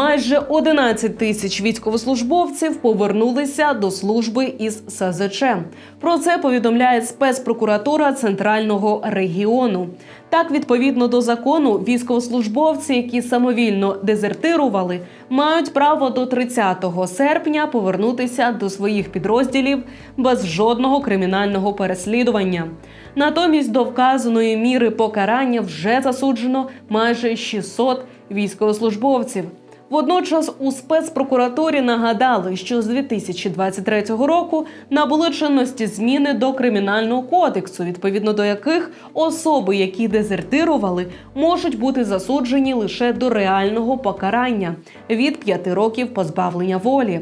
Майже 11 тисяч військовослужбовців повернулися до служби із СЗЧ. Про це повідомляє спецпрокуратура центрального регіону. Так, відповідно до закону, військовослужбовці, які самовільно дезертирували, мають право до 30 серпня повернутися до своїх підрозділів без жодного кримінального переслідування. Натомість до вказаної міри покарання вже засуджено майже 600 військовослужбовців. Водночас у спецпрокуратурі нагадали, що з 2023 року набули чинності зміни до кримінального кодексу, відповідно до яких особи, які дезертирували, можуть бути засуджені лише до реального покарання від 5 років позбавлення волі.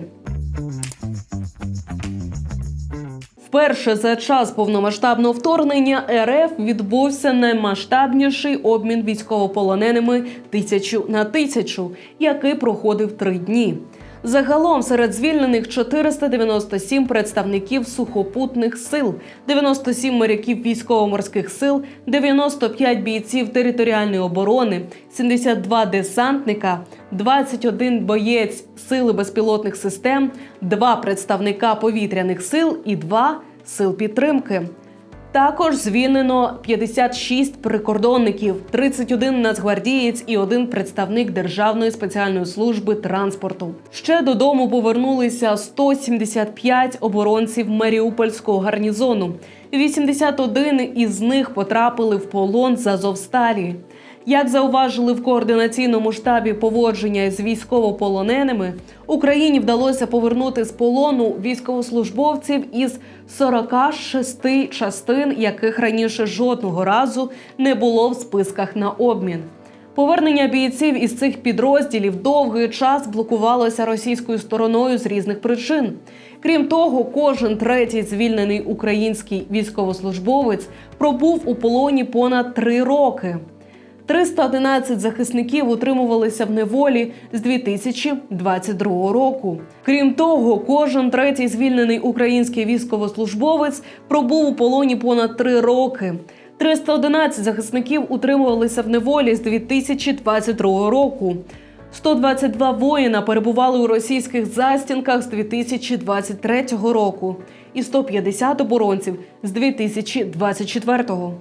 Вперше за час повномасштабного вторгнення РФ відбувся наймасштабніший обмін військовополоненими тисячу на тисячу, який проходив три дні. Загалом серед звільнених 497 представників сухопутних сил, 97 моряків військово-морських сил, 95 бійців територіальної оборони, 72 десантника, 21 боєць сили безпілотних систем, 2 представника повітряних сил і 2 сил підтримки. Також звільнено 56 прикордонників, 31 нацгвардієць і один представник Державної спеціальної служби транспорту. Ще додому повернулися 175 оборонців Маріупольського гарнізону. 81 із них потрапили в полон з Азовсталі. Як зауважили в координаційному штабі поводження з військовополоненими, Україні вдалося повернути з полону військовослужбовців із 46 частин, яких раніше жодного разу не було в списках на обмін. Повернення бійців із цих підрозділів довгий час блокувалося російською стороною з різних причин. Крім того, кожен третій звільнений український військовослужбовець пробув у полоні понад три роки. 311 захисників утримувалися в неволі з 2022 року. Крім того, кожен третій звільнений український військовослужбовець пробув у полоні понад три роки. 311 захисників утримувалися в неволі з 2022 року. 122 воїна перебували у російських застінках з 2023 року і 150 оборонців з 2024 року.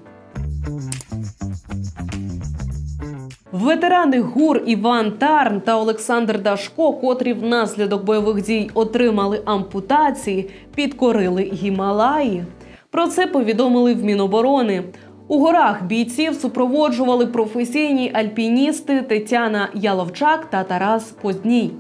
Ветерани ГУР Іван Тарн та Олександр Дашко, котрі внаслідок бойових дій отримали ампутації, підкорили Гімалаї. Про це повідомили в Міноборони. У горах бійців супроводжували професійні альпіністи Тетяна Яловчак та Тарас Поздній.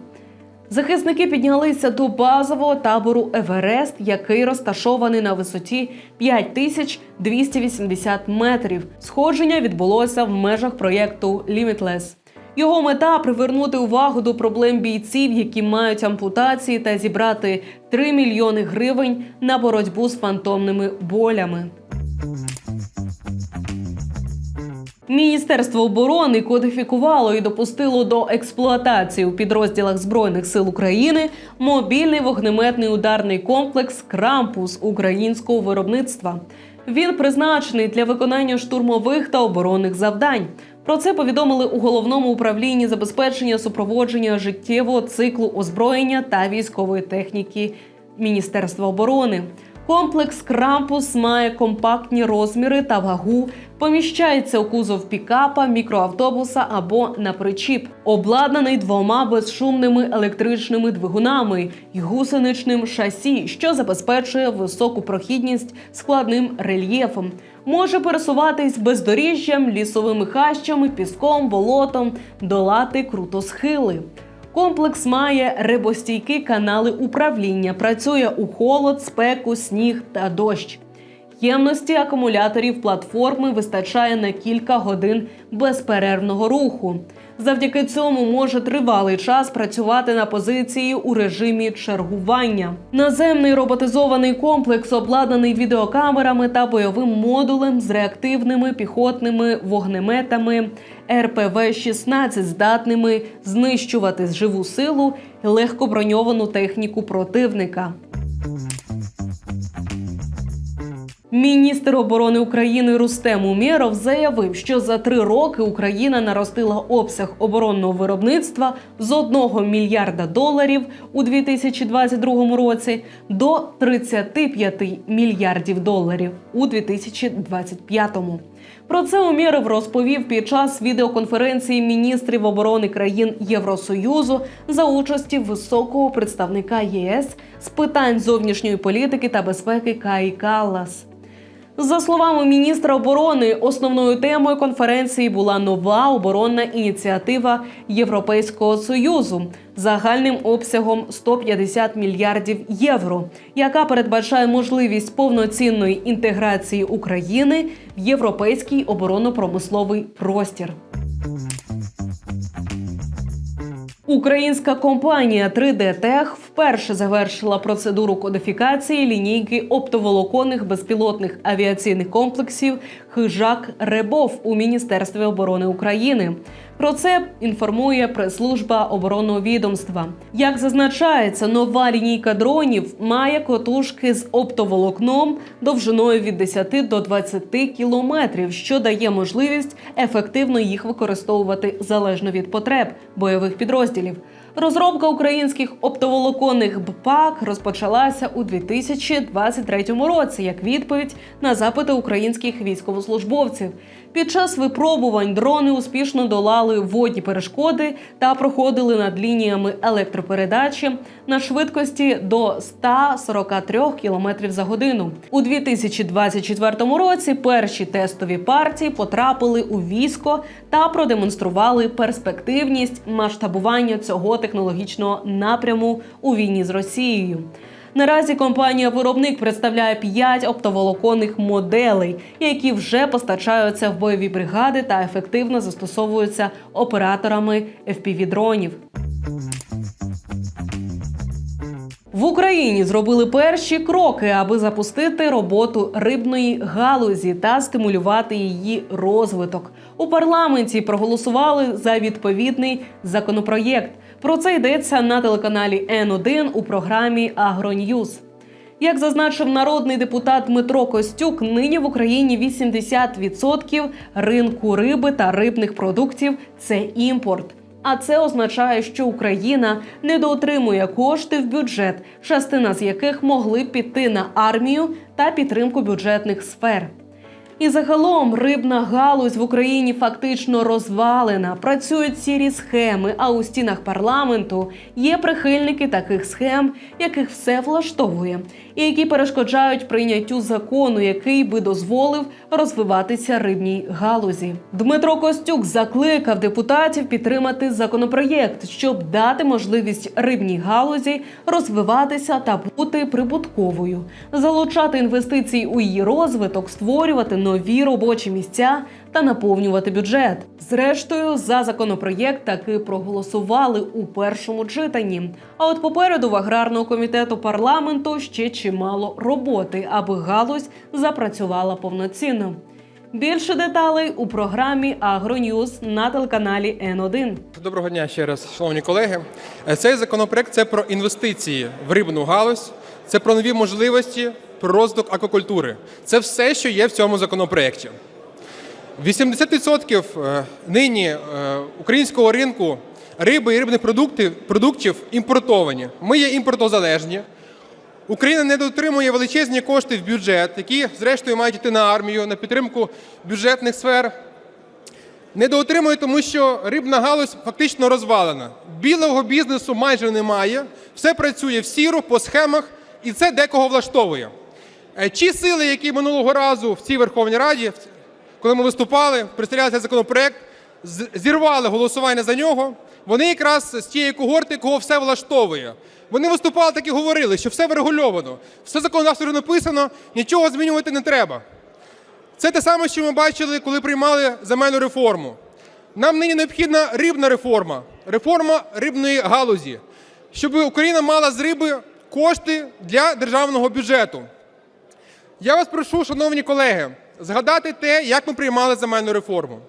Захисники піднялися до базового табору Еверест, який розташований на висоті 5280 метрів. Сходження відбулося в межах проєкту Limitless. Його мета привернути увагу до проблем бійців, які мають ампутації, та зібрати 3 мільйони гривень на боротьбу з фантомними болями. Міністерство оборони кодифікувало і допустило до експлуатації у підрозділах збройних сил України мобільний вогнеметний ударний комплекс Крампус українського виробництва. Він призначений для виконання штурмових та оборонних завдань. Про це повідомили у головному управлінні забезпечення супроводження життєвого циклу озброєння та військової техніки Міністерства оборони. Комплекс Крампус має компактні розміри та вагу, поміщається у кузов пікапа, мікроавтобуса або на причіп, обладнаний двома безшумними електричними двигунами і гусеничним шасі, що забезпечує високу прохідність складним рельєфом. Може пересуватись бездоріжжям, лісовими хащами, піском, болотом, долати крутосхили. Комплекс має рибостійкі канали управління, працює у холод, спеку, сніг та дощ. Ємності акумуляторів платформи вистачає на кілька годин безперервного руху. Завдяки цьому може тривалий час працювати на позиції у режимі чергування. Наземний роботизований комплекс обладнаний відеокамерами та бойовим модулем з реактивними піхотними вогнеметами РПВ-16, здатними знищувати живу силу і легкоброньовану техніку противника. Міністр оборони України Рустем Умєров заявив, що за три роки Україна наростила обсяг оборонного виробництва з 1 мільярда доларів у 2022 році до 35 мільярдів доларів у 2025. Про це Умєров розповів під час відеоконференції міністрів оборони країн Євросоюзу за участі високого представника ЄС з питань зовнішньої політики та безпеки Каї Каллас. За словами міністра оборони, основною темою конференції була нова оборонна ініціатива Європейського союзу загальним обсягом 150 мільярдів євро, яка передбачає можливість повноцінної інтеграції України в європейський оборонно-промисловий простір. Українська компанія 3D Tech вперше завершила процедуру кодифікації лінійки оптоволоконних безпілотних авіаційних комплексів Хижак Ребов у Міністерстві оборони України. Про це інформує прес-служба оборонного відомства. Як зазначається, нова лінійка дронів має котушки з оптоволокном довжиною від 10 до 20 кілометрів, що дає можливість ефективно їх використовувати залежно від потреб бойових підрозділів. Розробка українських оптоволоконних БПАК розпочалася у 2023 році як відповідь на запити українських військовослужбовців. Під час випробувань дрони успішно долали водні перешкоди та проходили над лініями електропередачі на швидкості до 143 км за годину. У 2024 році перші тестові партії потрапили у військо та продемонстрували перспективність масштабування цього технологічного напряму у війні з Росією. Наразі компанія-виробник представляє 5 оптоволоконних моделей, які вже постачаються в бойові бригади та ефективно застосовуються операторами FPV-дронів. В Україні зробили перші кроки, аби запустити роботу рибної галузі та стимулювати її розвиток. У парламенті проголосували за відповідний законопроєкт. Про це йдеться на телеканалі Н1 у програмі Агроньюз. Як зазначив народний депутат Дмитро Костюк, нині в Україні 80% ринку риби та рибних продуктів це імпорт. А це означає, що Україна недоотримує кошти в бюджет, частина з яких могли б піти на армію та підтримку бюджетних сфер. І загалом рибна галузь в Україні фактично розвалена. Працюють сірі схеми. А у стінах парламенту є прихильники таких схем, яких все влаштовує, і які перешкоджають прийняттю закону, який би дозволив розвиватися рибній галузі. Дмитро Костюк закликав депутатів підтримати законопроєкт, щоб дати можливість рибній галузі розвиватися та бути прибутковою, залучати інвестиції у її розвиток, створювати нові робочі місця та наповнювати бюджет. Зрештою, за законопроєкт таки проголосували у першому читанні. А от попереду в аграрного комітету парламенту ще чимало роботи, аби галузь запрацювала повноцінно. Більше деталей у програмі Агроньюз на телеканалі Н1. Доброго дня ще раз, шановні колеги. Е, Цей законопроект це про інвестиції в рибну галузь, це про нові можливості, про розвиток аквакультури. Це все, що є в цьому законопроекті. 80% е, нині е, українського ринку риби і рибних продуктів, продуктів імпортовані. Ми є імпортозалежні. Україна не дотримує величезні кошти в бюджет, які, зрештою, мають йти на армію, на підтримку бюджетних сфер. Недоотримує, тому що рибна галузь фактично розвалена. Білого бізнесу майже немає, все працює в сіру, по схемах, і це декого влаштовує. Е, Ті сили, які минулого разу в цій Верховній Раді, коли ми виступали, представляли цей законопроект, зірвали голосування за нього. Вони якраз з тієї когорти, кого все влаштовує. Вони виступали так і говорили, що все врегульовано, все законодавство написано, нічого змінювати не треба. Це те саме, що ми бачили, коли приймали земельну реформу. Нам нині необхідна рибна реформа, реформа рибної галузі, щоб Україна мала з риби кошти для державного бюджету. Я вас прошу, шановні колеги, згадати те, як ми приймали земельну реформу.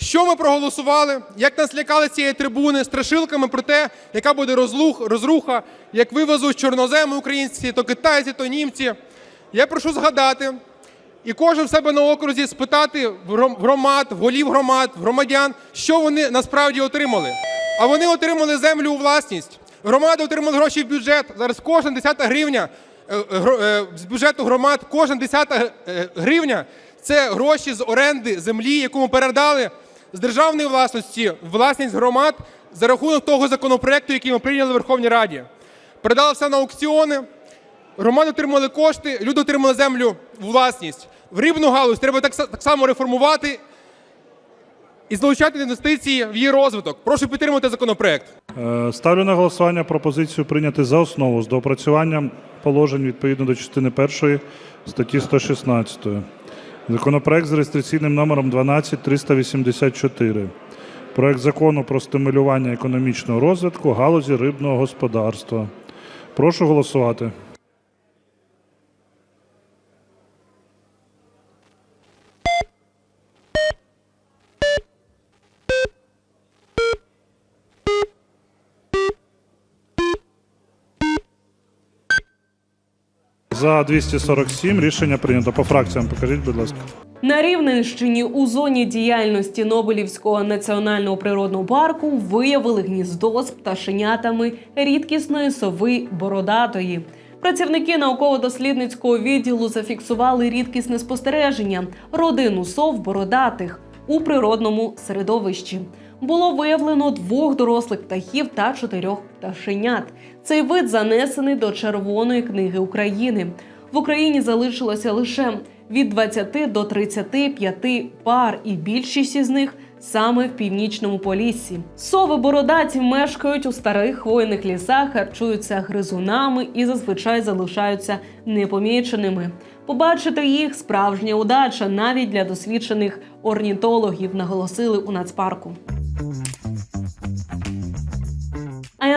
Що ми проголосували, як нас лякали цієї трибуни страшилками про те, яка буде розлух, розруха, як вивезуть чорноземи українські, то китайці, то німці. Я прошу згадати і кожен в себе на окрузі спитати громад, голів громад, громадян, що вони насправді отримали. А вони отримали землю у власність. Громади отримали гроші в бюджет. Зараз кожна десята гривня е, е, е, з бюджету громад, кожна десята гривня це гроші з оренди землі, яку ми передали з державної власності в власність громад за рахунок того законопроекту, який ми прийняли в Верховній Раді. Передали все на аукціони. Громади отримали кошти, люди отримали землю у власність. В рибну галузь треба так, само реформувати і залучати інвестиції в її розвиток. Прошу підтримати законопроект. Е, Ставлю на голосування пропозицію прийняти за основу з доопрацюванням положень відповідно до частини 1 статті 116. Законопроект з реєстраційним номером 12384. Проект закону про стимулювання економічного розвитку галузі рибного господарства. Прошу голосувати. За 247 рішення прийнято. По фракціям покажіть, будь ласка. На Рівненщині у зоні діяльності Нобелівського національного природного парку виявили гніздо з пташенятами рідкісної сови бородатої. Працівники науково-дослідницького відділу зафіксували рідкісне спостереження родину сов бородатих у природному середовищі. Було виявлено двох дорослих птахів та чотирьох пташенят. Цей вид занесений до Червоної книги України. В Україні залишилося лише від 20 до 35 пар, і більшість із них саме в північному поліссі. Сови бородаті мешкають у старих хвойних лісах, харчуються гризунами і зазвичай залишаються непоміченими. Побачити їх справжня удача навіть для досвідчених орнітологів, наголосили у нацпарку.